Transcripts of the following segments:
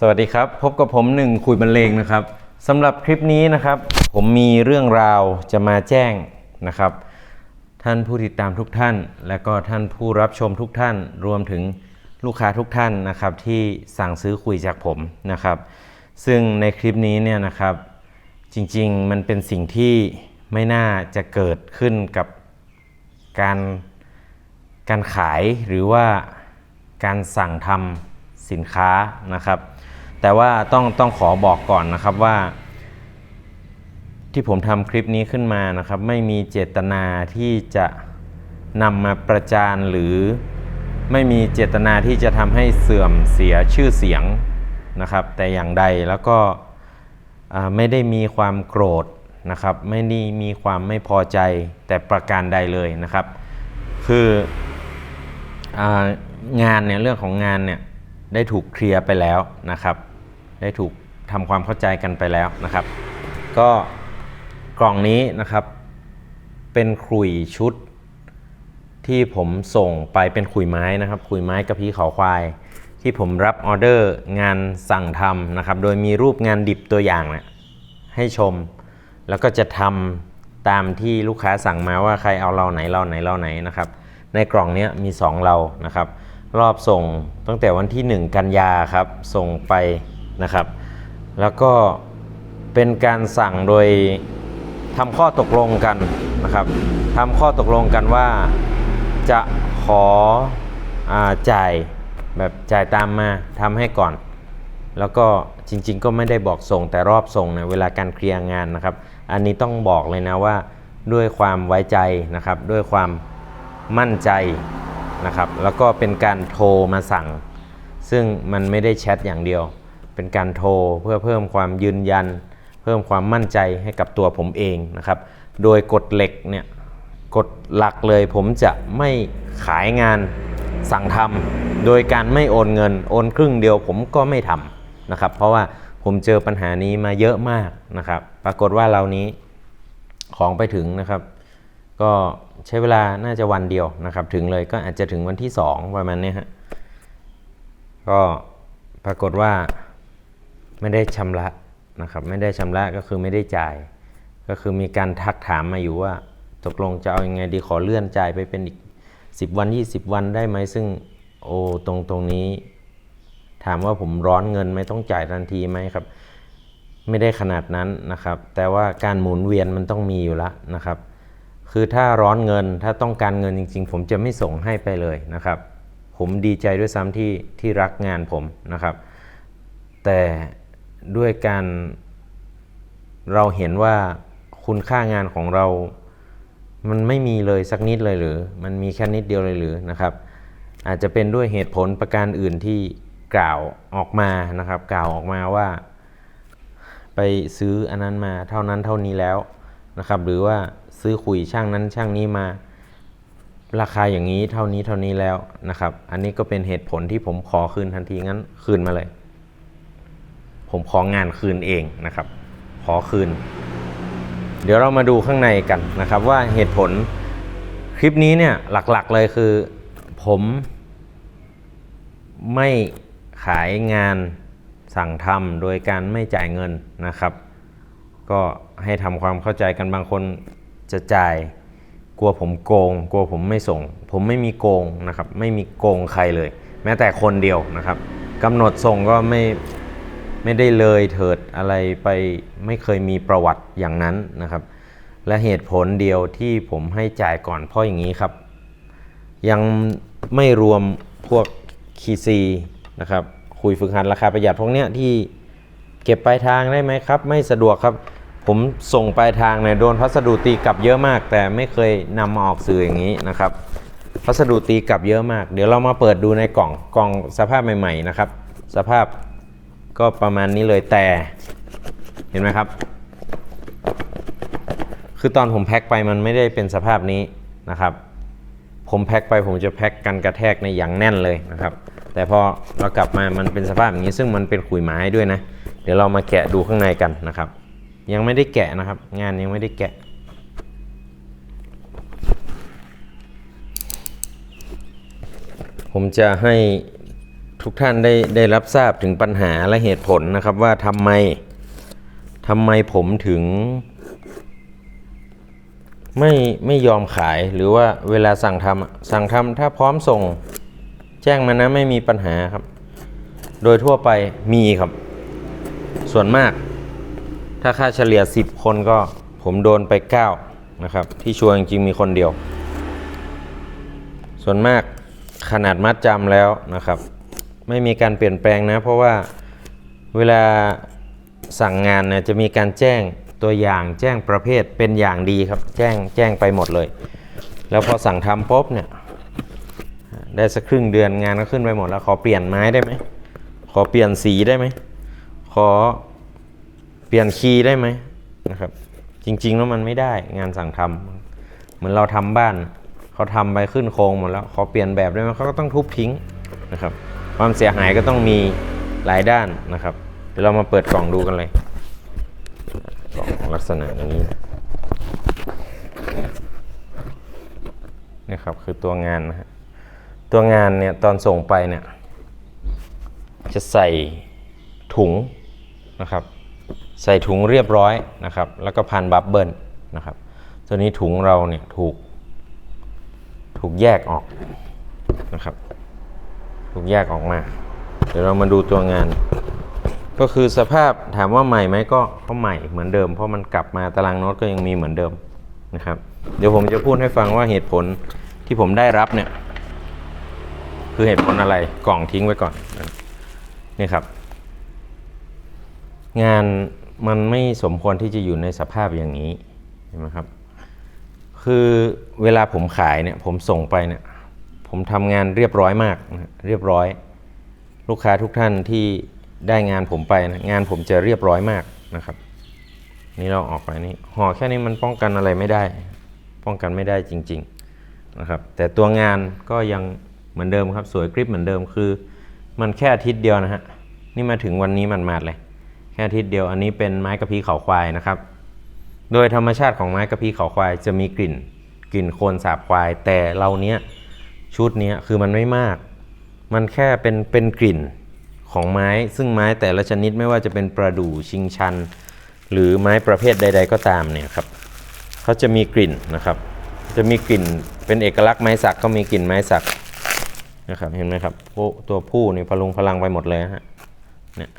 สวัสดีครับ พบกับผมหนึ่งคุยบรรเลงนะครับสำหรับคลิปนี้นะครับ ผมมีเรื่องราวจะมาแจ้งนะครับ ท่านผู้ติดตามทุกท่าน และก็ท่านผู้รับชมทุกท่าน รวมถึงลูกค้าทุกท่านนะครับ ที่สั่งซื้อคุยจากผมนะครับ ซึ่งในคลิปนี้เนี่ยนะครับ จริงๆมันเป็นสิ่งที่ไม่น่าจะเกิดขึ้นกับการการขายหรือว่าการสั่งทำสินค้านะครับ แต่ว่าต้องต้องขอบอกก่อนนะครับว่า ที่ผมทำคลิปนี้ขึ้นมานะครับ ไม่มีเจตนาที่จะนำมาประจานหรือไม่มีเจตนาที่จะทำให้เสื่อมเสียชื่อเสียงนะครับ แต่อย่างใดแล้วก็ไม่ได้มีความโกรธนะครับ ไม่ได้มีความไม่พอใจแต่ประการใดเลยนะครับ คือองานเนี่ยเรื่องของงานเนี่ยได้ถูกเคลียร์ไปแล้วนะครับ ได้ถูกทำความเข้าใจกันไปแล้วนะครับ ก็กล่องนี้นะครับ เป็นขลุ่ยชุดที่ผมส่งไปเป็นขุยไม้นะครับ ขุยไม้กระพี้เขาควาย ที่ผมรับออเดอร์งานสั่งทำนะครับ โดยมีรูปงานดิบตัวอย่างนะให้ชม แล้วก็จะทำตามที่ลูกค้าสั่งมาว่าใครเอาเราไหนเราไหนเราไหนนะครับ ในกล่องนี้มี 2 เรานะครับ รอบส่งตั้งแต่วันที่ 1 กันยาครับ ส่งไป นะครับ แล้วก็เป็นการสั่งโดยทำข้อตกลงกันนะครับทำข้อตกลงกันว่าจะขออจ่ายแบบจ่ายตามมาทำให้ก่อน แล้วก็จริง ๆ ก็ไม่ได้บอกส่งแต่รอบส่งนี่ยเวลาการเคลียร์งานนะครับ อันนี้ต้องบอกเลยนะว่าด้วยความไว้ใจนะครับ ด้วยความมั่นใจนะครับ แล้วก็เป็นการโทรมาสั่ง ซึ่งมันไม่ได้แชทอย่างเดียว เป็นการโทรเพื่อเพิ่มความยืนยัน เพิ่มความมั่นใจให้กับตัวผมเองนะครับ โดยกฎเหล็กเนี่ยกฎหลักเลยผมจะไม่ขายงานสั่งทำโดยการไม่โอนเงิน โอนครึ่งเดียวผมก็ไม่ทำนะครับ เพราะว่าผมเจอปัญหานี้มาเยอะมากนะครับ ปรากฏว่าเรานี้ของไปถึงนะครับ ก็ใช้เวลาน่าจะวันเดียวนะครับ ถึงเลยก็อาจจะถึงวันที่ 2 ประมาณนี้ฮะก็ปรากฏว่า ไม่ได้ชำระนะครับ ไม่ได้ชำระก็คือไม่ได้จ่าย ก็คือมีการทักถามมาอยู่ว่าตกลงจะเอาอยัางไงดีขอเลื่อนจ่ายไปเป็นอีก 10 วัน 20 วันได้ไหมซึ่งโอ้ตรงตรงนี้ ถามว่าผมร้อนเงินไหม่ต้องจ่ายทันทีไหมครับ ไม่ได้ขนาดนั้นนะครับ แต่ว่าการหมุนเวียนมันต้องมีอยู่แล้วนะครับ คือถ้าร้อนเงินถ้าต้องการเงินจริง ๆ ผมจะไม่ส่งให้ไปเลยนะครับ ผมดีใจด้วยซ้ำที่ที่รักงานผมนะครับ แต่ ด้วยการเราเห็นว่าคุณค่างานของเรา มันไม่มีเลยสักนิดเลยหรือ มันมีแค่นิดเดียวเลยหรือนะครับ อาจจะเป็นด้วยเหตุผลประการอื่นที่กล่าวออกมานะครับ กล่าวออกมาว่า ไปซื้ออันนั้นมาเท่านั้นเท่านี้แล้วนะครับ หรือว่าซื้อขุยช่างนั้นช่างนี้มา ราคาอย่างนี้เท่านี้เท่านี้แล้วนะครับ อันนี้ก็เป็นเหตุผลที่ผมขอคืนทันทีงั้นคืนมาเลย ผมของานคืนเองนะครับ ขอคืน เดี๋ยวเรามาดูข้างในกันนะครับ ว่าเหตุผลคลิปนี้เนี่ยหลักๆเลยคือ ผมไม่ขายงานสั่งทำโดยการไม่จ่ายเงินนะครับ ก็ให้ทำความเข้าใจกันบางคนจะจ่ายกลัวผมโกง กลัวผมไม่ส่ง ผมไม่มีโกงนะครับ ไม่มีโกงใครเลย แม้แต่คนเดียวนะครับกำหนดส่งก็ไม่ ไม่ได้เลยเถิดอะไรไปไม่เคยมีประวัติอย่างนั้นนะครับ และเหตุผลเดียวที่ผมให้จ่ายก่อนเพราะอย่างนี้ครับ ยังไม่รวมพวกคีซีนะครับคุยฝึกหัดราคาประหยัดพวกเนี้ยที่เก็บปลายทางได้ไหมครับ ไม่สะดวกครับ ผมส่งปลายทางเนี่ยโดนพัสดุตีกลับเยอะมาก แต่ไม่เคยนำมาออกสื่ออย่างนี้นะครับ พัสดุตีกลับเยอะมาก เดี๋ยวเรามาเปิดดูในกล่องกล่องสภาพใหม่ ๆ นะครับ สภาพ ก็ประมาณนี้เลยแต่เห็นไหมครับ คือตอนผมแพ็คไปมันไม่ได้เป็นสภาพนี้นะครับ ผมแพ็คไปผมจะแพ็คกันกระแทกในอย่างแน่นเลยนะครับ แต่พอเรากลับมามันเป็นสภาพอย่างนี้ ซึ่งมันเป็นขุยไม้ด้วยนะ เดี๋ยวเรามาแกะดูข้างในกันนะครับ ยังไม่ได้แกะนะครับ งานยังไม่ได้แกะผมจะให้ ทุกท่านได้ได้รับทราบถึงปัญหาและเหตุผลนะครับว่าทำไมทำไมผมถึง ไม่ไม่ยอมขายหรือว่าเวลาสั่งทำสั่งทำถ้าพร้อมส่งแจ้งมานะไม่มีปัญหาครับ โดยทั่วไปมีครับ ส่วนมาก ถ้าค่าเฉลี่ย 10 คนก็ผมโดนไป 9 นะครับ ที่ชัวร์จริงมีคนเดียว ส่วนมากขนาดมัดจำแล้วนะครับ ไม่มีการเปลี่ยนแปลงนะ เพราะว่าเวลาสั่งงานเนี่ยจะมีการแจ้งตัวอย่างแจ้งประเภทเป็นอย่างดีครับ แจ้งแจ้งไปหมดเลย แล้วพอสั่งทำปุ๊บเนี่ยได้สักครึ่งเดือนงานก็ขึ้นไปหมดแล้วขอเปลี่ยนไม้ได้ไหมขอเปลี่ยนสีได้ไหมขอเปลี่ยนคีย์ได้ไหมนะครับ จริงๆแล้วมันไม่ได้งานสั่งทำเหมือนเราทำบ้านเขาทำไปขึ้นโครงหมดแล้วขอเปลี่ยนแบบได้ไหมเขาก็ต้องทุบทิ้งนะครับ ความเสียหายก็ต้องมีหลายด้านนะครับ เดี๋ยวเรามาเปิดกล่องดูกันเลย กล่องลักษณะอย่างนี้นี่ครับคือตัวงานนะฮะตัวงานเนี่ยตอนส่งไปเนี่ยจะใส่ถุงนะครับ ใส่ถุงเรียบร้อยนะครับ แล้วก็พันบับเบิลนะครับ ตัวนี้ถุงเราเนี่ยถูกถูกแยกออกนะครับ ถูกแยกออกมา เดี๋ยวเรามาดูตัวงาน ก็คือสภาพถามว่าใหม่ไหมก็ก็ใหม่เหมือนเดิม เพราะมันกลับมาตารางโน้ตก็ยังมีเหมือนเดิมนะครับ เดี๋ยวผมจะพูดให้ฟังว่าเหตุผลที่ผมได้รับเนี่ย คือเหตุผลอะไรกล่องทิ้งไว้ก่อนนี่ครับ งานมันไม่สมควรที่จะอยู่ในสภาพอย่างนี้เห็นไหมครับ คือเวลาผมขายเนี่ย ผมส่งไปเนี่ย ผมทำงานเรียบร้อยมากนะเรียบร้อย ลูกค้าทุกท่านที่ได้งานผมไปนะงานผมจะเรียบร้อยมากนะครับ นี่เราออกไปนี่ห่อแค่นี้มันป้องกันอะไรไม่ได้ ป้องกันไม่ได้จริง ๆนะครับ แต่ตัวงานก็ยังเหมือนเดิมครับ สวยกริบเหมือนเดิมคือ มันแค่อาทิตย์เดียวนะฮะนี่มาถึงวันนี้มันมาดเลย แค่อาทิตย์เดียวอันนี้เป็นไม้กระพี้เขาควายนะครับ โดยธรรมชาติของไม้กระพี้เขาควายจะมีกลิ่น กลิ่นโคลนสาบควาย แต่เราเนี้ย ชุดนี้คือมันไม่มาก มันแค่เป็นเป็นกลิ่นของไม้ ซึ่งไม้แต่ละชนิดไม่ว่าจะเป็นประดู่ชิงชัน หรือไม้ประเภทใด ๆ ก็ตามเนี่ยครับเขาจะมีกลิ่นนะครับ จะมีกลิ่นเป็นเอกลักษณ์ไม้สักก็มีกลิ่นไม้สักนะครับเห็นไหมครับโอ้ตัวผู้นี่พลุงพลังไปหมดเลยฮะเนี่ย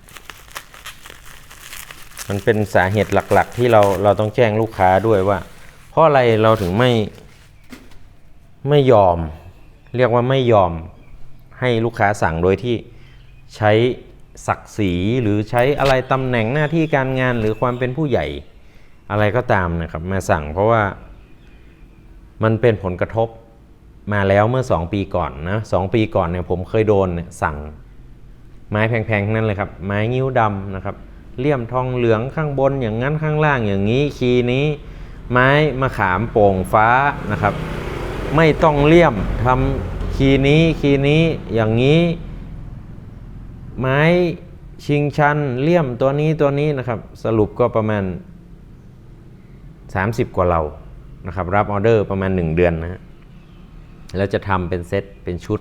มันเป็นสาเหตุหลัก ๆ ที่เราเราต้องแจ้งลูกค้าด้วยว่า เพราะอะไรเราถึงไม่ไม่ยอม เรียกว่าไม่ยอมให้ลูกค้าสั่งโดยที่ใช้ศักดิ์ศรีหรือใช้อะไรตำแหน่งหน้าที่การงานหรือความเป็นผู้ใหญ่อะไรก็ตามนะครับมาสั่งเพราะว่ามันเป็นผลกระทบมาแล้วเมื่อ 2 ปีก่อนนะสองปีก่อนเนี่ยผมเคยโดนเนี่ยสั่งไม้แพงๆนั้นเลยครับ ไม้งิ้วดำนะครับเลี่ยมทองเหลืองข้างบนอย่างนั้นข้างล่างอย่างนี้คีนี้ ไม้มะขามโป่งฟ้านะครับ ไม่ต้องเลี่ยมทำคีย์นี้คีย์นี้อย่างนี้ ไม้ชิงชันเลี่ยมตัวนี้ตัวนี้นะครับ สรุปก็ประมาณ 30 กว่าเรานะครับ รับออเดอร์ประมาณ 1 เดือนนะฮะแล้วจะทำเป็นเซตเป็นชุด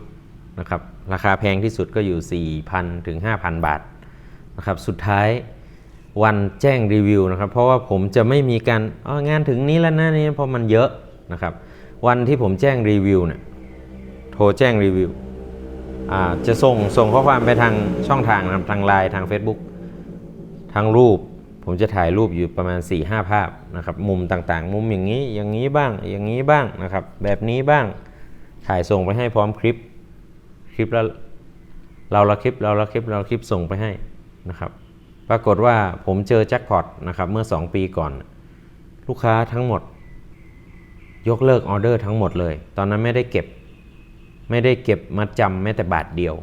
นะครับ ราคาแพงที่สุดก็อยู่ 4,000 ถึง 5,000 บาทนะครับ สุดท้ายวันแจ้งรีวิวนะครับ เพราะว่าผมจะไม่มีการอ๋องานถึงนี้แล้วนะนี่เพราะมันเยอะนะครับ วันที่ผมแจ้งรีวิวเนี่ยโทรแจ้งรีวิวจะส่งส่งข้อความไปทางช่องทางทางไลน์ทาง Facebook ทางรูป ผมจะถ่ายรูปอยู่ประมาณ 4-5ภาพนะครับ มุมต่างๆ มุมอย่างนี้อย่างนี้บ้างอย่างนี้บ้างนะครับ แบบนี้บ้างถ่ายส่งไปให้พร้อมคลิปคลิปแล้วเราละคลิปเราละคลิปเราละคลิปส่งไปให้นะครับ ปรากฏว่าผมเจอแจ็คพอตนะครับเมื่อ 2 ปีก่อน ลูกค้าทั้งหมด ยกเลิกออเดอร์ทั้งหมดเลย ตอนนั้นไม่ได้เก็บ ไม่ได้เก็บมัดจำแม้แต่บาทเดียว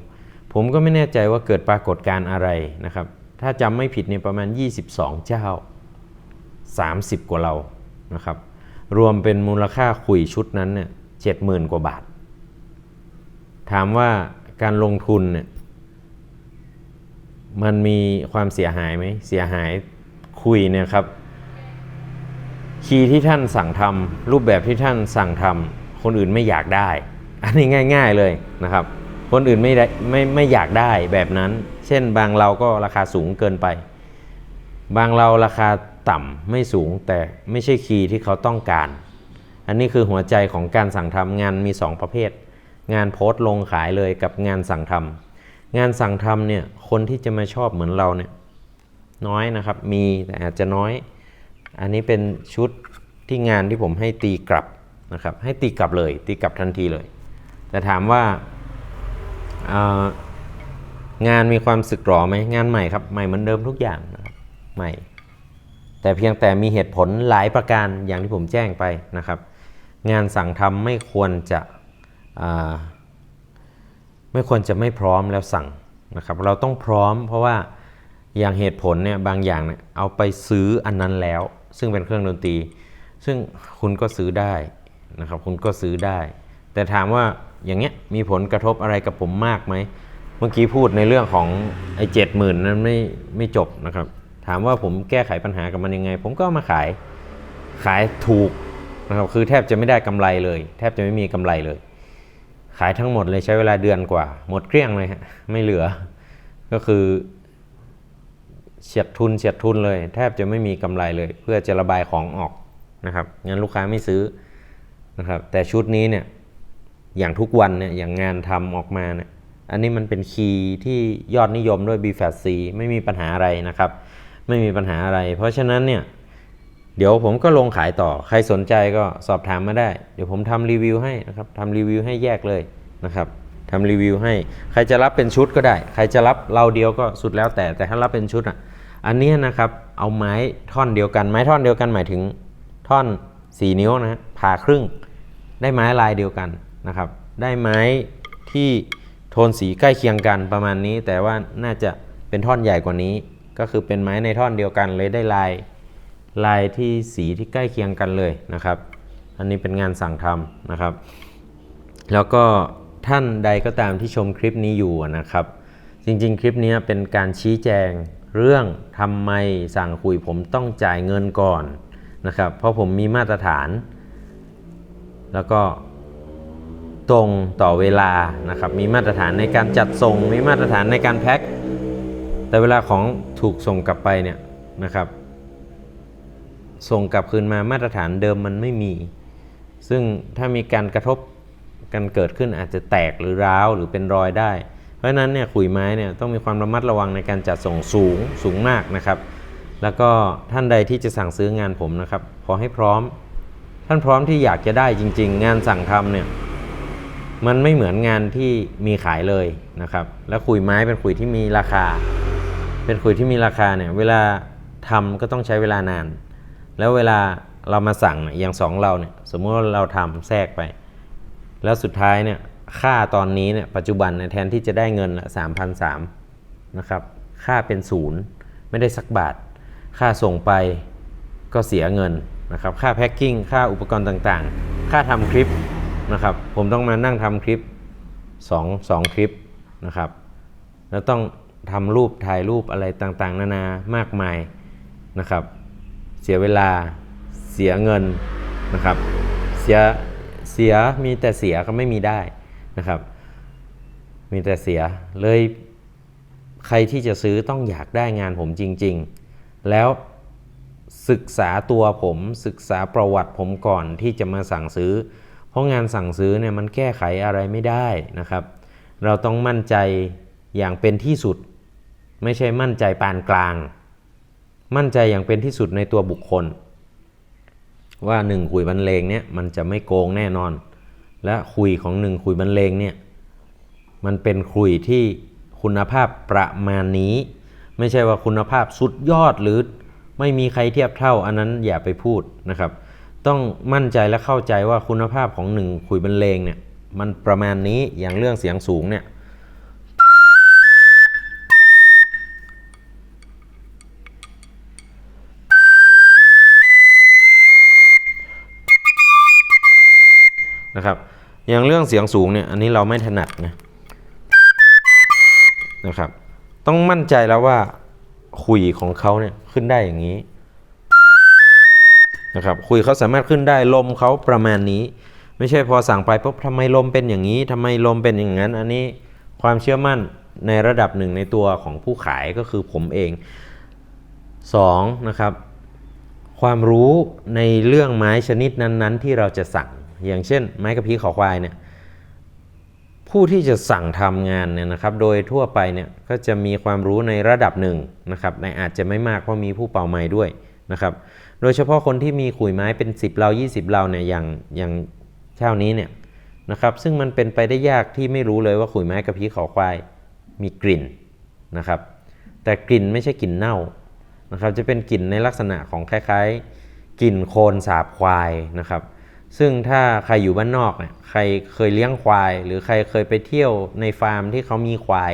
ผมก็ไม่แน่ใจว่าเกิดปรากฏการอะไรนะครับ ถ้าจำไม่ผิดเนี่ยประมาณ 22 เจ้า 30 กว่าเรานะครับ รวมเป็นมูลค่าคุยชุดนั้นเนี่ยเจ็ดหมื่นกว่าบาท ถามว่าการลงทุนเนี่ยมันมีความเสียหายไหมเสียหายคุยเนี่ยครับ คีย์ที่ท่านสั่งทำรูปแบบที่ท่านสั่งทำคนอื่นไม่อยากได้ อันนี้ง่าย ๆเลยนะครับ คนอื่นไม่ได้ไม่ไม่อยากได้แบบนั้น เช่นบางเราก็ราคาสูงเกินไป บางเราราคาต่ำไม่สูงแต่ไม่ใช่คีย์ที่เขาต้องการ อันนี้คือหัวใจของการสั่งทำงานมี 2 ประเภท งานโพสต์ลงขายเลยกับงานสั่งทำงานสั่งทำเนี่ยคนที่จะมาชอบเหมือนเราเนี่ยน้อยนะครับ มีแต่อาจจะน้อย อันนี้เป็นชุดที่งานที่ผมให้ตีกลับนะครับให้ตีกลับเลย ตีกลับทันทีเลย แต่ถามว่างานมีความสึกหรอไหมงานใหม่ครับใหม่เหมือนเดิมทุกอย่างนะครับใหม่ แต่เพียงแต่มีเหตุผลหลายประการอย่างที่ผมแจ้งไปนะครับ งานสั่งทำไม่ควรจะไม่ควรจะไม่พร้อมแล้วสั่งนะครับ เราต้องพร้อมเพราะว่าอย่างเหตุผลเนี่ยบางอย่างเนี่ยเอาไปซื้ออันนั้นแล้ว ซึ่งเป็นเครื่องดนตรี ซึ่งคุณก็ซื้อได้นะครับ คุณก็ซื้อได้ แต่ถามว่าอย่างเงี้ยมีผลกระทบอะไรกับผมมากไหม เมื่อกี้พูดในเรื่องของไอ้เจ็ดหมื่นนั้นไม่ไม่จบนะครับ ถามว่าผมแก้ไขปัญหากับมันยังไง ผมก็มาขายขายถูกนะครับคือแทบจะไม่ได้กำไรเลย แทบจะไม่มีกำไรเลย ขายทั้งหมดเลยใช้เวลาเดือนกว่า หมดเกลี้ยงเลยฮะไม่เหลือ ก็คือ เฉียดทุนเฉียดทุนเลย แทบจะไม่มีกำไรเลย เพื่อจะระบายของออกนะครับงั้นลูกค้าไม่ซื้อนะครับแต่ชุดนี้เนี่ยอย่างทุกวันเนี่ยอย่างงานทำออกมาเนี่ยอันนี้มันเป็นคีย์ที่ยอดนิยมด้วย b f a t C ไม่มีปัญหาอะไรนะครับ ไม่มีปัญหาอะไร เพราะฉะนั้นเนี่ยเดี๋ยวผมก็ลงขายต่อใครสนใจก็สอบถามมาได้ เดี๋ยวผมทำรีวิวให้นะครับทำรีวิวให้แยกเลยนะครับทำรีวิวให้ ใครจะรับเป็นชุดก็ได้ ใครจะรับเราเดียวก็สุดแล้วแต่แต่ถ้ารับเป็นชุดอะ อันนี้นะครับเอาไม้ท่อนเดียวกัน ไม้ท่อนเดียวกันหมายถึงท่อน 4 นิ้วนะผ่าครึ่ง ได้ไม้ลายเดียวกันนะครับ ได้ไม้ที่โทนสีใกล้เคียงกันประมาณนี้ แต่ว่าน่าจะเป็นท่อนใหญ่กว่านี้ ก็คือเป็นไม้ในท่อนเดียวกันเลยได้ลายลายที่สีที่ใกล้เคียงกันเลยนะครับ อันนี้เป็นงานสั่งทำนะครับ แล้วก็ท่านใดก็ตามที่ชมคลิปนี้อยู่นะครับ จริงๆ คลิปนี้เป็นการชี้แจง เรื่องทำไมสั่งคุยผมต้องจ่ายเงินก่อนนะครับ เพราะผมมีมาตรฐาน แล้วก็ตรงต่อเวลานะครับ มีมาตรฐานในการจัดส่ง มีมาตรฐานในการแพ็ค แต่เวลาของถูกส่งกลับไปเนี่ยนะครับ ส่งกลับคืนมามาตรฐานเดิมมันไม่มี ซึ่งถ้ามีการกระทบกันเกิดขึ้นอาจจะแตกหรือร้าวหรือเป็นรอยได้ ราะฉะนั้นเนี่ยขุยไม้เนี่ยต้องมีความระมัดระวังในการจัดส่งสูงสูงมากนะครับ แล้วก็ท่านใดที่จะสั่งซื้องานผมนะครับ ขอให้พร้อม ท่านพร้อมที่อยากจะได้จริง ๆ งานสั่งทำเนี่ยมันไม่เหมือนงานที่มีขายเลยนะครับ แล้วขุยไม้เป็นขุยที่มีราคา เป็นขุยที่มีราคาเนี่ยเวลาทำก็ต้องใช้เวลานาน แล้วเวลาเรามาสั่งอย่างสองเราเนี่ยสมมติว่าเราทำแทรกไป แล้วสุดท้ายเนี่ย ค่าตอนนี้เนี่ยปัจจุบันเนี่ยแทนที่จะได้เงินสามพันสามนะครับค่าเป็นศูนย์ไม่ได้สักบาท ค่าส่งไปก็เสียเงินนะครับค่าแพ็คกิ้งค่าอุปกรณ์ต่างๆ ค่าทำคลิปนะครับผมต้องมานั่งทำคลิป2 2คลิปนะครับแล้วต้องทำรูปถ่ายรูปอะไรต่างๆ นานามากมายนะครับเสียเวลาเสียเงินนะครับเสียเสียมีแต่เสียก็ไม่มีได้ นะครับ มีแต่เสียเลยใครที่จะซื้อต้องอยากได้งานผมจริง ๆ แล้วศึกษาตัวผมศึกษาประวัติผมก่อนที่จะมาสั่งซื้อ เพราะงานสั่งซื้อเนี่ยมันแก้ไขอะไรไม่ได้นะครับ เราต้องมั่นใจอย่างเป็นที่สุด ไม่ใช่มั่นใจปานกลาง มั่นใจอย่างเป็นที่สุดในตัวบุคคล ว่าหนึ่งคุยบรรเลงเนี่ยมันจะไม่โกงแน่นอน และคุยของหนึ่งคุยบรรเลงเนี่ยมันเป็นคุยที่คุณภาพประมาณนี้ ไม่ใช่ว่าคุณภาพสุดยอดหรือไม่มีใครเทียบเท่าอันนั้นอย่าไปพูดนะครับ ต้องมั่นใจและเข้าใจว่าคุณภาพของหนึ่งคุยบรรเลงเนี่ยมันประมาณนี้อย่างเรื่องเสียงสูงเนี่ย นะครับอย่างเรื่องเสียงสูงเนี่ยอันนี้เราไม่ถนัดนะนะครับ ต้องมั่นใจแล้วว่าคุยของเขาเนี่ยขึ้นได้อย่างนี้นะครับคุยเขาสามารถขึ้นได้ลมเขาประมาณนี้ ไม่ใช่พอสั่งไปปุ๊บทำไมลมเป็นอย่างนี้ทำไมลมเป็นอย่างนั้น อันนี้ความเชื่อมั่นในระดับหนึ่งในตัวของผู้ขายก็คือผมเองสองนะครับ ความรู้ในเรื่องไม้ชนิดนั้น ๆ ที่เราจะสั่ง อย่างเช่น ไม้กระพี้ขอควายเนี่ยผู้ที่จะสั่งทำงานเนี่ยนะครับ โดยทั่วไปเนี่ยก็จะมีความรู้ในระดับหนึ่งนะครับในอาจจะไม่มากเพราะมีผู้เป่าไม้ด้วยนะครับโดยเฉพาะคนที่มีขุยไม้เป็น 10เรา20เราเนี่ยอย่างอย่างเช้านี้เนี่ยนะครับซึ่งมันเป็นไปได้ยากที่ไม่รู้เลยว่าขุยไม้กระพี้ขอควายมีกลิ่นนะครับ แต่กลิ่นไม่ใช่กลิ่นเน่านะครับ จะเป็นกลิ่นในลักษณะของคล้าย ๆกลิ่นโคลนสาบควายนะครับ ซึ่งถ้าใครอยู่บ้านนอกเนี่ยใครเคยเลี้ยงควาย หรือใครเคยไปเที่ยวในฟาร์มที่เขามีควาย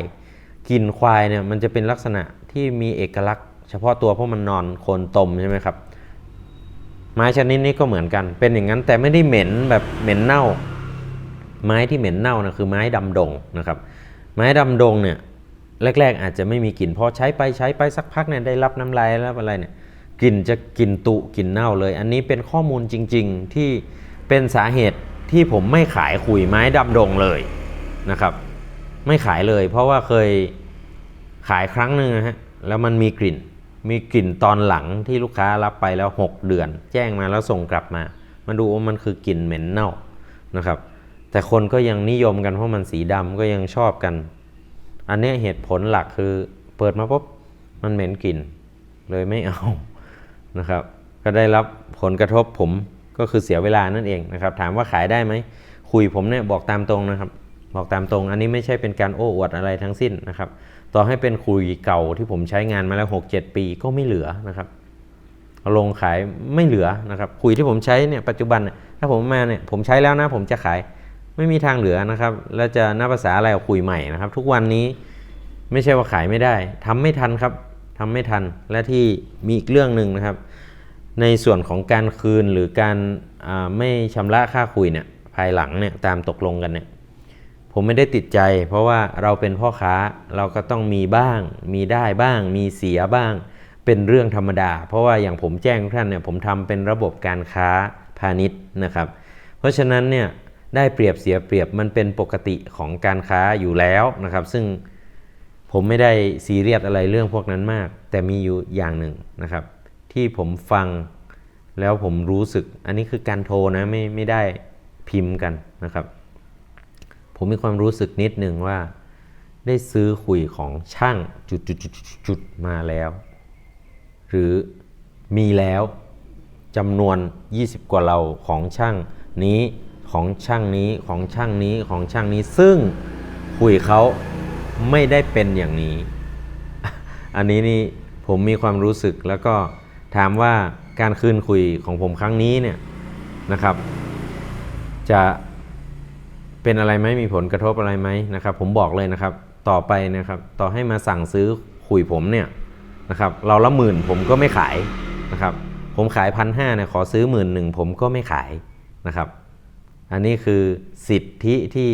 กลิ่นควายเนี่ยมันจะเป็นลักษณะที่มีเอกลักษณ์ เฉพาะตัวเพราะมันนอนโคนตมใช่ไหมครับ ไม้ชนิดนี้ก็เหมือนกัน เป็นอย่างนั้นแต่ไม่ได้เหม็นแบบเหม็นเน่า ไม้ที่เหม็นเน่านะคือไม้ดำดงนะครับ ไม้ดำดงเนี่ยแรก ๆ อาจจะไม่มีกลิ่นพอใช้ไปใช้ไปสักพักเนี่ยได้รับน้ำลายแล้วอะไรเนี่ยกลิ่นจะกลิ่นตุกลิ่นเน่าเลย อันนี้เป็นข้อมูลจริง ๆ ที่ เป็นสาเหตุที่ผมไม่ขายขุยไม้ดำดงเลยนะครับ ไม่ขายเลย เพราะว่าเคยขายครั้งหนึ่งนะฮะแล้วมันมีกลิ่น มีกลิ่นตอนหลังที่ลูกค้ารับไปแล้ว 6 เดือน แจ้งมาแล้วส่งกลับมามาดูว่ามันคือกลิ่นเหม็นเน่านะครับ แต่คนก็ยังนิยมกันเพราะมันสีดำก็ยังชอบกัน อันนี้เหตุผลหลักคือเปิดมาปุ๊บมันเหม็นกลิ่นเลยไม่เอานะครับ ก็ได้รับผลกระทบผม ก็คือเสียเวลานั่นเองนะครับ ถามว่าขายได้ไหม คุยผมเนี่ยบอกตามตรงนะครับ บอกตามตรง อันนี้ไม่ใช่เป็นการโอ้อวดอะไรทั้งสิ้นนะครับ ต่อให้เป็นคุยเก่าที่ผมใช้งานมาแล้ว 6-7 ปีก็ไม่เหลือนะครับลงขายไม่เหลือนะครับคุยที่ผมใช้เนี่ยปัจจุบันถ้าผมมาเนี่ยผมใช้แล้วนะผมจะขายไม่มีทางเหลือนะครับ แล้วจะนับภาษาอะไรคุยใหม่นะครับ ทุกวันนี้ไม่ใช่ว่าขายไม่ได้ทำไม่ทันครับทำไม่ทันและที่มีอีกเรื่องหนึ่งนะครับ ในส่วนของการคืนหรือการไม่ชำระค่าคุยเนี่ยภายหลังเนี่ยตามตกลงกันเนี่ยผมไม่ได้ติดใจ เพราะว่าเราเป็นพ่อค้าเราก็ต้องมีบ้าง มีได้บ้าง มีเสียบ้าง เป็นเรื่องธรรมดา เพราะว่าอย่างผมแจ้งท่านเนี่ยผมทำเป็นระบบการค้าพาณิชย์นะครับ เพราะฉะนั้นเนี่ยได้เปรียบเสียเปรียบมันเป็นปกติของการค้าอยู่แล้วนะครับ ซึ่งผมไม่ได้ซีเรียสอะไรเรื่องพวกนั้นมาก แต่มีอยู่อย่างหนึ่งนะครับ ที่ผมฟังแล้วผมรู้สึก อันนี้คือการโทรนะไม่ไม่ได้พิมพ์กันนะครับ ผมมีความรู้สึกนิดหนึ่งว่า ได้ซื้อขุยของช่างจุดจุดจุดจุดจุดมาแล้ว หรือมีแล้วจำนวน 20 กว่าเราของช่างนี้ของช่างนี้ของช่างนี้ของช่างนี้ ซึ่งคุยเขาไม่ได้เป็นอย่างนี้ อันนี้นี่ผมมีความรู้สึกแล้วก็ ถามว่าการคืนคุยของผมครั้งนี้เนี่ยนะครับ จะเป็นอะไรไหมมีผลกระทบอะไรไหมนะครับ ผมบอกเลยนะครับ ต่อไปนะครับต่อให้มาสั่งซื้อคุยผมเนี่ยนะครับเราละหมื่นผมก็ไม่ขายนะครับ ผมขายพันห้าเนี่ยขอซื้อหมื่นหนึ่งผมก็ไม่ขายนะครับ อันนี้คือสิทธิที่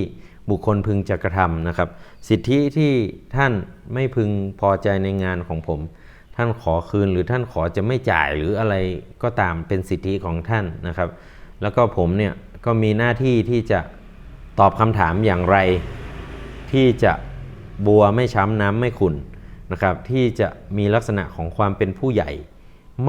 บุคคลพึงจะกระทำนะครับ สิทธิที่ท่านไม่พึงพอใจในงานของผม ท่านขอคืนหรือท่านขอจะไม่จ่ายหรืออะไรก็ตามเป็นสิทธิของท่านนะครับ แล้วก็ผมเนี่ยก็มีหน้าที่ที่จะตอบคำถามอย่างไร ที่จะบัวไม่ช้ำน้ำไม่ขุ่นนะครับที่จะมีลักษณะของความเป็นผู้ใหญ่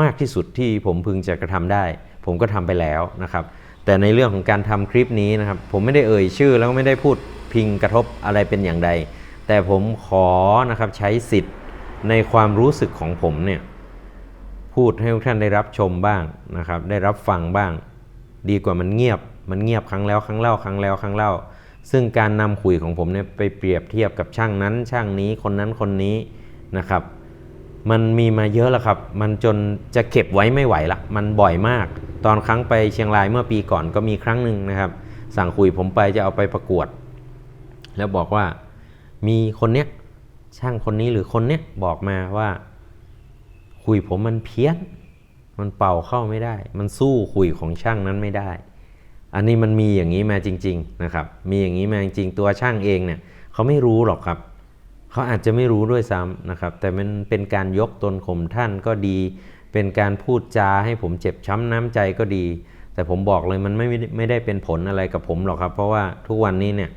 มากที่สุดที่ผมพึงจะกระทำได้ ผมก็ทำไปแล้วนะครับ แต่ในเรื่องของการทำคลิปนี้นะครับ ผมไม่ได้เอ่ยชื่อแล้วก็ไม่ได้พูดพิงกระทบอะไรเป็นอย่างใด แต่ผมขอนะครับใช้สิทธิ์ ในความรู้สึกของผมเนี่ยพูดให้ทุกท่านได้รับชมบ้างนะครับ ได้รับฟังบ้าง ดีกว่ามันเงียบ มันเงียบครั้งแล้วครั้งเล่าครั้งแล้วครั้งเล่า ซึ่งการนำคุยของผมเนี่ยไปเปรียบเทียบกับช่างนั้น ช่างนี้คนนั้นคนนี้นะครับ มันมีมาเยอะแล้วครับ มันจนจะเก็บไว้ไม่ไหวละ มันบ่อยมาก ตอนครั้งไปเชียงรายเมื่อปีก่อนก็มีครั้งหนึ่งนะครับ สั่งคุยผมไปจะเอาไปประกวด แล้วบอกว่ามีคนเนี้ย ช่างคนนี้หรือคนเนี้ยบอกมาว่าคุยผมมันเพี้ยน มันเป่าเข้าไม่ได้ มันสู้คุยของช่างนั้นไม่ได้ อันนี้มันมีอย่างนี้มาจริง ๆนะครับ มีอย่างนี้มาจริงตัวช่างเองเนี่ยเขาไม่รู้หรอกครับเขาอาจจะไม่รู้ด้วยซ้ำนะครับ แต่มันเป็นการยกตนข่มท่านก็ดี เป็นการพูดจาให้ผมเจ็บช้ำน้ำใจก็ดี แต่ผมบอกเลยมันไม่ไม่ได้เป็นผลอะไรกับผมหรอกครับ เพราะว่าทุกวันนี้เนี่ย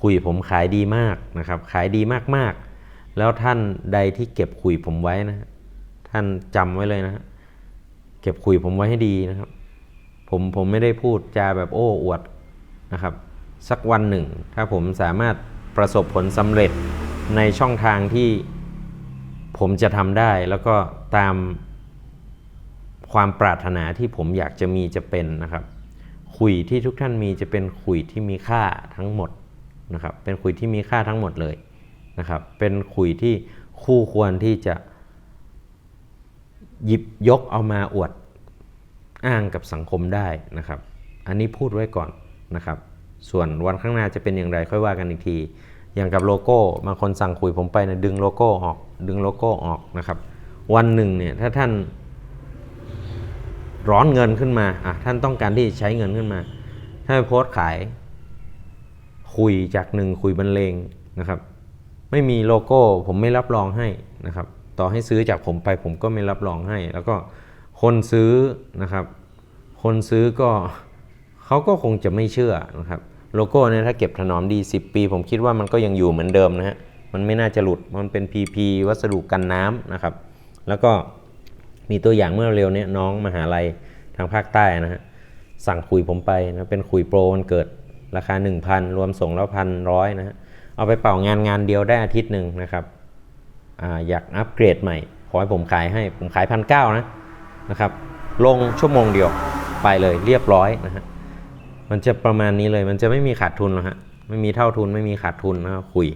คุยผมขายดีมากนะครับ ขายดีมากๆ แล้วท่านใดที่เก็บคุยผมไว้นะท่านจำไว้เลยนะเก็บคุยผมไว้ให้ดีนะครับ ผมผมไม่ได้พูดจาแบบโอ้อวดนะครับ สักวันหนึ่ง ถ้าผมสามารถประสบผลสำเร็จในช่องทางที่ผมจะทำได้แล้วก็ตามความปรารถนาที่ผมอยากจะมีจะเป็นนะครับคุยที่ทุกท่านมีจะเป็นคุยที่มีค่าทั้งหมดนะครับ เป็นคุยที่มีค่าทั้งหมดเลย นะครับ เป็นคุยที่คู่ควรที่จะหยิบยกเอามาอวดอ้างกับสังคมได้นะครับ อันนี้พูดไว้ก่อนนะครับ ส่วนวันข้างหน้าจะเป็นอย่างไรค่อยว่ากันอีกที อย่างกับโลโก้บางคนสั่งคุยผมไปนะดึงโลโก้ออก ดึงโลโก้ออกนะครับ วันหนึ่งเนี่ยถ้าท่านร้อนเงินขึ้นมาอะท่านต้องการที่จะใช้เงินขึ้นมา ถ้าโพสต์ขายคุยจากหนึ่งคุยบรรเลงนะครับ ไม่มีโลโก้ผมไม่รับรองให้นะครับ ต่อให้ซื้อจากผมไปผมก็ไม่รับรองให้ แล้วก็คนซื้อนะครับ คนซื้อก็เขาก็คงจะไม่เชื่อนะครับ โลโก้เนี่ยถ้าเก็บถนอมดี 10 ปี ผมคิดว่ามันก็ยังอยู่เหมือนเดิมนะฮะมันไม่น่าจะหลุดมันเป็น PP วัสดุกันน้ำนะครับ แล้วก็มีตัวอย่างเมื่อเร็วเนี้น้องมหาลัยทางภาคใต้นะฮะสั่งคุยผมไปนะเป็นคุยโปรวันเกิดราคา 1,000 รวมส่งแล้วพันร้อยนะฮะ เอาไปเป่างานงานเดียวได้อาทิตย์หนึ่งนะครับออยากอัปเกรดใหม่ ขอให้ผมขายให้ผมขายพันเก้านะนะครับ ลงชั่วโมงเดียวไปเลยเรียบร้อยนะฮะมันจะประมาณนี้เลยมันจะไม่มีขาดทุนหรอกฮะไม่มีเท่าทุนไม่มีขาดทุนนะครับคุย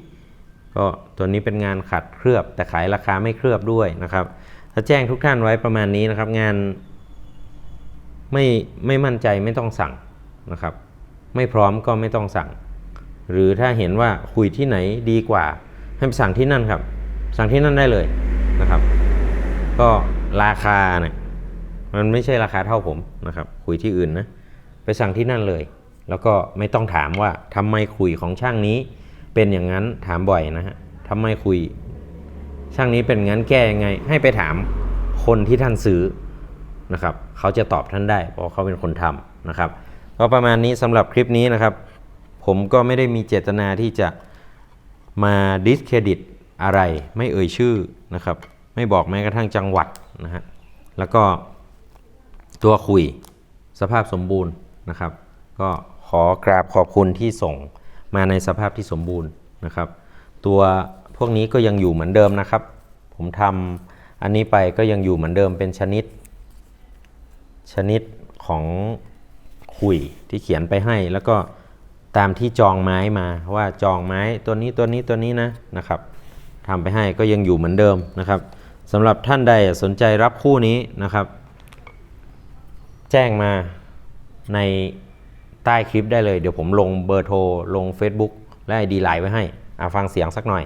ก็ตัวนี้เป็นงานขัดเคลือบ แต่ขายราคาไม่เคลือบด้วยนะครับ ถ้าแจ้งทุกท่านไว้ประมาณนี้นะครับงานไม่ไม่มั่นใจไม่ต้องสั่งนะครับ ไม่พร้อมก็ไม่ต้องสั่ง หรือถ้าเห็นว่าคุยที่ไหนดีกว่า ให้ไปสั่งที่นั่นครับ สั่งที่นั่นได้เลยนะครับ ก็ราคาเนี่ยมันไม่ใช่ราคาเท่าผมนะครับ คุยที่อื่นนะไปสั่งที่นั่นเลย แล้วก็ไม่ต้องถามว่าทำไมคุยของช่างนี้ เป็นอย่างนั้นถามบ่อยนะฮะทำไมคุย ช่างนี้เป็นงั้นแก้ยังไง ให้ไปถามคนที่ท่านซื้อนะครับ เขาจะตอบท่านได้เพราะเขาเป็นคนทำนะครับก็ประมาณนี้สำหรับคลิปนี้นะครับ ผมก็ไม่ได้มีเจตนาที่จะมาดิสเครดิตอะไร ไม่เอ่ยชื่อนะครับ ไม่บอกแม้กระทั่งจังหวัดนะฮะ แล้วก็ตัวคุยสภาพสมบูรณ์นะครับ ก็ขอกราบขอบคุณที่ส่งมาในสภาพที่สมบูรณ์นะครับ ตัวพวกนี้ก็ยังอยู่เหมือนเดิมนะครับ ผมทำอันนี้ไปก็ยังอยู่เหมือนเดิมเป็นชนิด ชนิดของคุยที่เขียนไปให้แล้วก็ ตามที่จองไม้มาว่าจองไม้ตัวนี้ตัวนี้ตัวนี้นะนะครับทำไปให้ก็ยังอยู่เหมือนเดิมนะครับสำหรับท่านใดสนใจรับคู่นี้นะครับ แจ้งมาในใต้คลิปได้เลย เดี๋ยวผมลงเบอร์โทรลง Facebook และ ID ไลน์ไว้ให้อาฟังเสียงสักหน่อย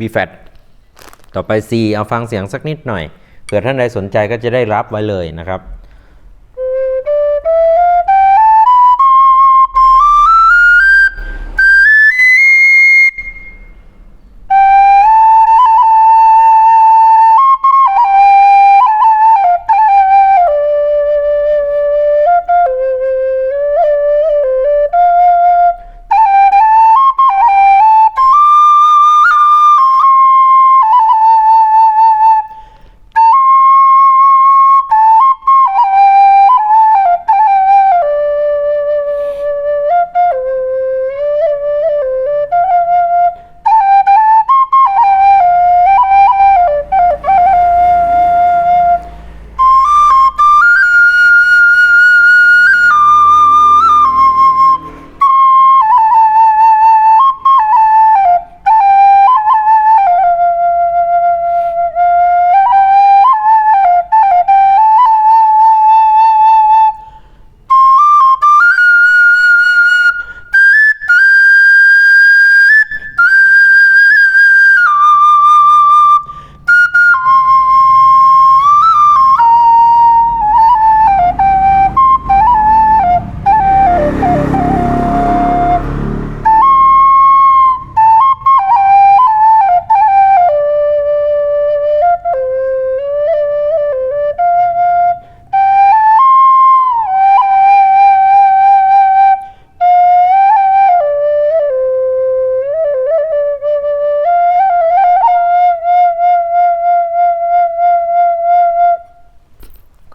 B f a t ต่อไป C เอาฟังเสียงสักนิดหน่อยเผื่อท่านใดสนใจก็จะได้รับไว้เลยนะครับ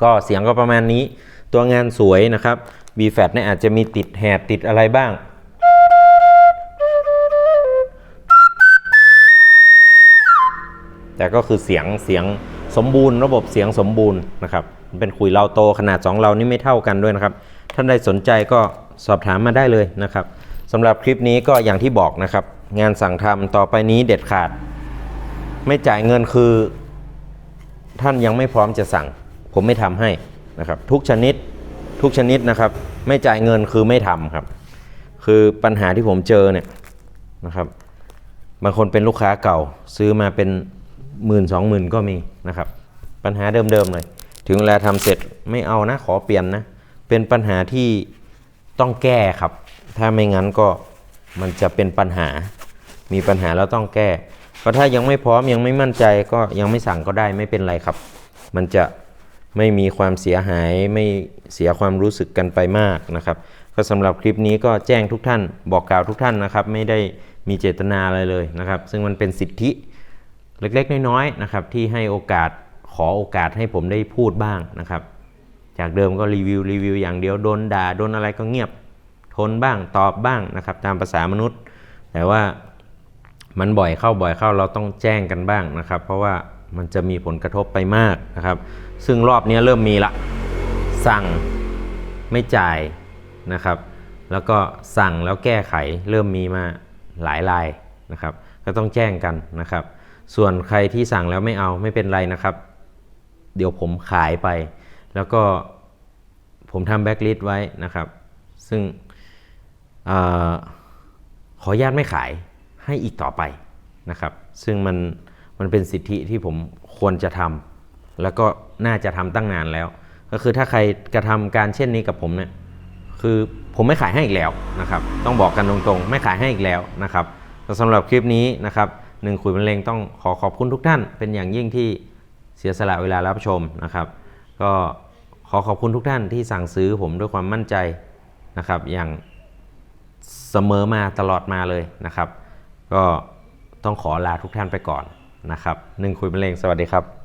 ก็เสียงก็ประมาณนี้ ตัวงานสวยนะครับ B f a t เนี่ยอาจจะมีติดแหบติดอะไรบ้าง แต่ก็คือเสียงเสียงสมบูรณ์ ระบบเสียงสมบูรณ์นะครับเป็นคุยเราโตขนาด 2 เรานี่ไม่เท่ากันด้วยนะครับ ท่านใดสนใจก็สอบถามมาได้เลยนะครับสำหรับคลิปนี้ก็อย่างที่บอกนะครับ งานสั่งทำต่อไปนี้เด็ดขาด ไม่จ่ายเงินคือ ท่านยังไม่พร้อมจะสั่ง ผมไม่ทำให้นะครับ ทุกชนิดทุกชนิดนะครับ ไม่จ่ายเงินคือไม่ทำครับ คือปัญหาที่ผมเจอเนี่ยนะครับบางคนเป็นลูกค้าเก่าซื้อมาเป็นหมื่นสองหมื่นก็มีนะครับ ปัญหาเดิมๆเลย ถึงเวลาทำเสร็จไม่เอานะขอเปลี่ยนนะ เป็นปัญหาที่ต้องแก้ครับ ถ้าไม่งั้นก็มันจะเป็นปัญหา มีปัญหาแล้วต้องแก้ก็ถ้ายังไม่พร้อมยังไม่มั่นใจก็ยังไม่สั่งก็ได้ไม่เป็นไรครับ มันจะ ไม่มีความเสียหายไม่เสียความรู้สึกกันไปมากนะครับ ก็สำหรับคลิปนี้ก็แจ้งทุกท่านบอกกล่าวทุกท่านนะครับ ไม่ได้มีเจตนาอะไรเลยนะครับ ซึ่งมันเป็นสิทธิเล็กๆ น้อยๆนะครับที่ให้โอกาสขอโอกาสให้ผมได้พูดบ้างนะครับ จากเดิมก็รีวิวรีวิวอย่างเดียวโดนด่าโดนอะไรก็เงียบทนบ้างตอบบ้างนะครับ ตามภาษามนุษย์ แต่ว่ามันบ่อยเข้าบ่อยเข้าเราต้องแจ้งกันบ้างนะครับ เพราะว่ามันจะมีผลกระทบไปมากนะครับ ซึ่งรอบนี้เริ่มมีละ สั่งไม่จ่ายนะครับ แล้วก็สั่งแล้วแก้ไขเริ่มมีมาหลายรายนะครับ ก็ต้องแจ้งกันนะครับ ส่วนใครที่สั่งแล้วไม่เอาไม่เป็นไรนะครับ เดี๋ยวผมขายไป แล้วก็ผมทำแบ็กลิสต์ไว้นะครับ ซึ่งออขออนุญาตไม่ขายให้อีกต่อไปนะครับ ซึ่งมันมันเป็นสิทธิที่ผมควรจะทำ แล้วก็น่าจะทำตั้งนานแล้ว ก็คือถ้าใครกระทำการเช่นนี้กับผมเนี่ยคือผมไม่ขายให้อีกแล้วนะครับ ต้องบอกกันตรงๆ ไม่ขายให้อีกแล้วนะครับสำหรับคลิปนี้นะครับหนึ่งคุยบรรเลงต้องขอขอบคุณทุกท่าน เป็นอย่างยิ่งที่เสียสละเวลารับชมนะครับ ก็ขอขอบคุณทุกท่านที่สั่งซื้อผมด้วยความมั่นใจนะครับ อย่างเสมอมาตลอดมาเลยนะครับ ก็ต้องขอลาทุกท่านไปก่อนนะครับหนึ่งคุยเป็นเลงสวัสดีครับ